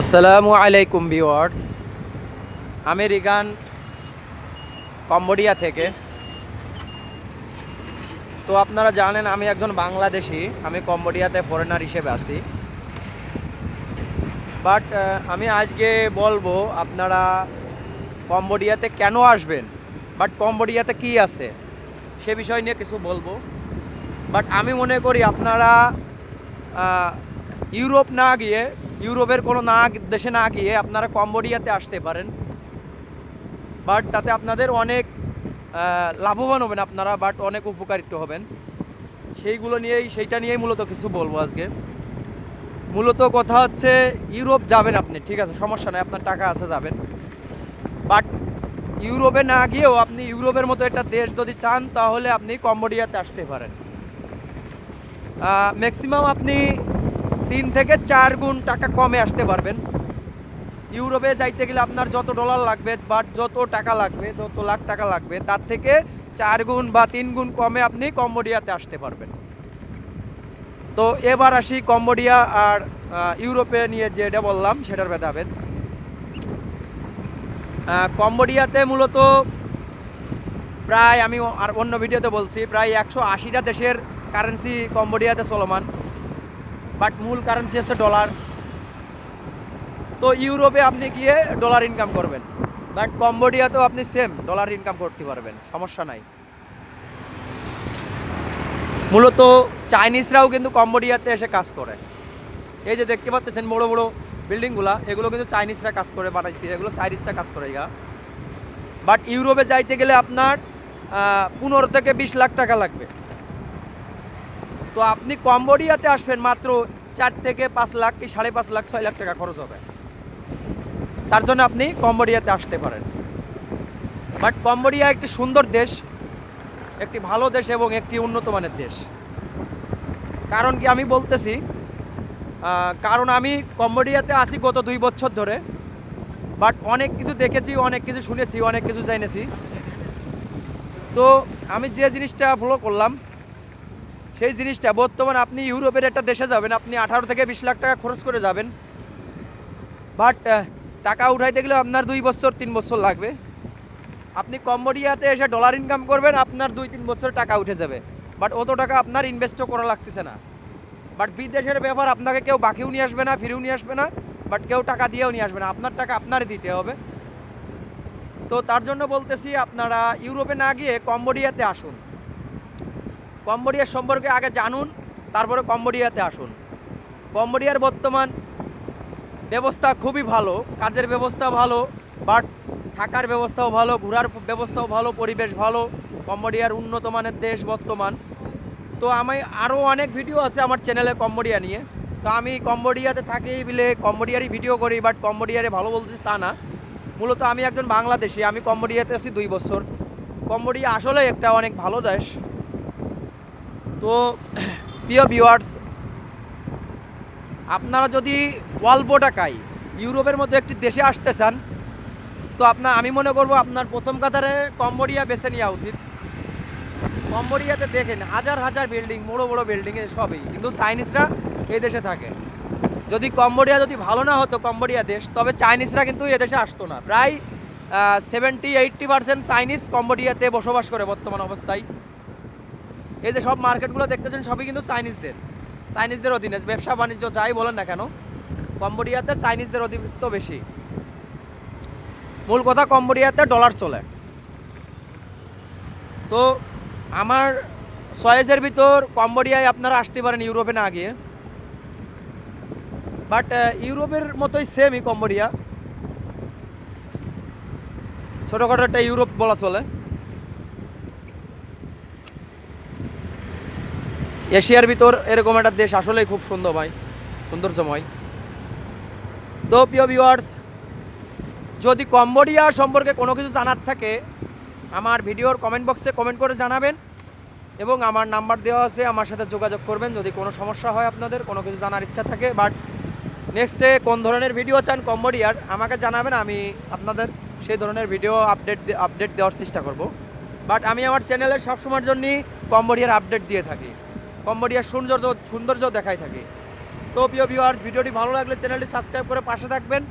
আসসালামু আলাইকুম ভিওয়ার্স আমি রিগান কম্বোডিয়া থেকে। তো আপনারা জানেন, আমি একজন বাংলাদেশি, আমি কম্বোডিয়াতে ফরেনার হিসেবে আছি। বাট আমি আজকে বলব, আপনারা কম্বোডিয়াতে কেন আসবেন? বাট কম্বোডিয়াতে কি আছে? সে বিষয় নিয়ে কিছু বলব। বাট আমি মনে করি আপনারা ইউরোপ না গিয়ে, ইউরোপের কোনো না, দেশে না গিয়ে আপনারা কম্বোডিয়াতে আসতে পারেন। বাট তাতে আপনাদের অনেক লাভবান হবেন আপনারা, বাট অনেক উপকারিত হবেন। সেইগুলো নিয়েই, সেইটা নিয়েই মূলত কিছু বলব আজকে। মূলত কথা হচ্ছে, ইউরোপ যাবেন আপনি, ঠিক আছে, সমস্যা নেই, আপনার টাকা আছে, যাবেন। বাট ইউরোপে না গিয়েও আপনি ইউরোপের মতো একটা দেশ যদি চান, তাহলে আপনি কম্বোডিয়াতে আসতে পারেন। ম্যাক্সিমাম আপনি তিন থেকে চার গুণ টাকা কমে আসতে পারবেন। ইউরোপে যাইতে গেলে আপনার যত ডলার লাগবে বা যত টাকা লাগবে, যত লাখ টাকা লাগবে, তার থেকে চার গুণ বা তিন গুণ কমে আপনি কম্বোডিয়াতে আসতে পারবেন। তো এবার আসি কম্বোডিয়া আর ইউরোপে নিয়ে যেটা বললাম, সেটার ভেদাভেদ। কম্বোডিয়াতে মূলত প্রায় আমি আর অন্য ভিডিওতে বলছি, প্রায় একশো আশিটা দেশের কারেন্সি কম্বোডিয়াতে চলমান। বাট মূল কারেন্সি হচ্ছে ডলার তো ইউরোপে আপনি গিয়ে ডলার ইনকাম করবেন। বাট কম্বোডিয়াতেও আপনি সেম ডলার ইনকাম করতে পারবেন, সমস্যা নাই। মূলত চাইনিজরাও কিন্তু কম্বোডিয়াতে এসে কাজ করে। এই যে দেখতে পাচ্ছেন বড় বড় বিল্ডিংগুলা, এগুলো কিন্তু চাইনিজরা কাজ করে, বানাইছে। এগুলো চাইনিজরা কাজ করে ইয়া বাট ইউরোপে যাইতে গেলে আপনার পনেরো থেকে বিশ লাখ টাকা লাগবে। তো আপনি কম্বোডিয়াতে আসবেন, মাত্র চার থেকে পাঁচ লাখ কি সাড়ে পাঁচ লাখ, ছয় লাখ টাকা খরচ হবে। তার জন্য আপনি কম্বোডিয়াতে আসতে পারেন। বাট কম্বোডিয়া একটি সুন্দর দেশ, একটি ভালো দেশ এবং একটি উন্নত মানের দেশ। কারণ কি আমি বলতেছি কারণ আমি কম্বোডিয়াতে আসি গত দুই বছর ধরে, বাট অনেক কিছু দেখেছি, অনেক কিছু শুনেছি, অনেক কিছু জেনেছি। তো আমি যে জিনিসটা ফলো করলাম সেই জিনিসটা বর্তমান আপনি ইউরোপের একটা দেশে যাবেন, আপনি আঠারো থেকে বিশ লাখ টাকা খরচ করে যাবেন। বাট টাকা উঠাইতে গেলে আপনার দুই বছর, তিন বছর লাগবে। আপনি কম্বোডিয়াতে এসে ডলার ইনকাম করবেন, আপনার দুই, তিন বছর টাকা উঠে যাবে। বাট অত টাকা আপনার ইনভেস্টও করা লাগতেছে না। বাট বিদেশের ব্যাপার আপনাকে কেউ বাকিও নিয়ে আসবে না, ফিরেও নিয়ে আসবে না, বাট কেউ টাকা দিয়েও নিয়ে আসবে না। আপনার টাকা আপনারই দিতে হবে। তো তার জন্য বলতেছি আপনারা ইউরোপে না গিয়ে কম্বোডিয়াতে আসুন। কম্বোডিয়ার সম্পর্কে আগে জানুন, তারপরে কম্বোডিয়াতে আসুন। কম্বোডিয়ার বর্তমান ব্যবস্থা খুবই ভালো, কাজের ব্যবস্থা ভালো, বাট থাকার ব্যবস্থাও ভালো, ঘোরার ব্যবস্থাও ভালো, পরিবেশ ভালো, কম্বোডিয়ার উন্নত মানের দেশ বর্তমান। তো আমি আরও অনেক ভিডিও আছে আমার চ্যানেলে কম্বোডিয়া নিয়ে। তো আমি কম্বোডিয়াতে থাকি বলে কম্বোডিয়ারই ভিডিও করি, বাট কম্বোডিয়ারে ভালো বলতে তা না। মূলত আমি একজন বাংলাদেশি, আমি কম্বোডিয়াতে আছি দুই বছর। কম্বোডিয়া আসলে একটা অনেক ভালো দেশ। তো, প্রিয় ভিউয়ার্স আপনারা যদি অল্প টাকায় ইউরোপের মতো একটি দেশে আসতে চান, তো আপনার আমি মনে করব আপনার প্রথম কাতারে কম্বোডিয়া বেছে নেওয়া উচিত। কম্বোডিয়াতে দেখেন, হাজার হাজার বিল্ডিং, বড় বড় বিল্ডিং সবই, কিন্তু চাইনিজরা এই দেশে থাকে। যদি কম্বোডিয়া যদি ভালো না হতো কম্বোডিয়া দেশ, তবে চাইনিজরা কিন্তু এ দেশে আসতো না। প্রায় সেভেন্টি এইট্টি পার্সেন্ট চাইনিজ কম্বোডিয়াতে বসবাস করে বর্তমান অবস্থায়। এই যে সব মার্কেটগুলো দেখতেছেন, সবই কিন্তু চাইনিজদের চাইনিজদের অধীনে, ব্যবসা বাণিজ্য যাই বলেন না কেন, কম্বোডিয়াতে চাইনিজদের অধিপত্য বেশি। মূল কথা, কম্বোডিয়াতে ডলার চলে। তো আমার চয়েসের ভিতর কম্বোডিয়ায় আপনারা আসতে পারেন ইউরোপে না গিয়ে। বাট ইউরোপের মতোই সেমই কম্বোডিয়া। ছোটোখাটো একটা ইউরোপ বলা চলে। এশিয়ার ভিতর এরকম একটা দেশ আসলেই খুব সুন্দর ভাই, সৌন্দর্যময়। তো প্রিয় ভিউয়ার্স যদি কম্বোডিয়া সম্পর্কে কোনো কিছু জানার থাকে, আমার ভিডিওর কমেন্ট বক্সে কমেন্ট করে জানাবেন এবং আমার নাম্বার দেওয়া আছে, আমার সাথে যোগাযোগ করবেন। যদি কোনো সমস্যা হয় আপনাদের, কোনো কিছু জানার ইচ্ছা থাকে বাট নেক্সটে কোন ধরনের ভিডিও চান কম্বোডিয়ার, আমাকে জানাবেন, আমি আপনাদের সেই ধরনের ভিডিও আপডেট আপডেট দেওয়ার চেষ্টা করব। বাট আমি আমার চ্যানেলে সবসময়ের জন্যই কম্বোডিয়ার আপডেট দিয়ে থাকি। কম্বোডিয়ার সৌন্দর্য সৌন্দর্য দেখাই থাকে। তো প্রিয় ভিউয়ার্স ভিডিওটি ভালো লাগলে চ্যানেলটি সাবস্ক্রাইব করে পাশে থাকবেন।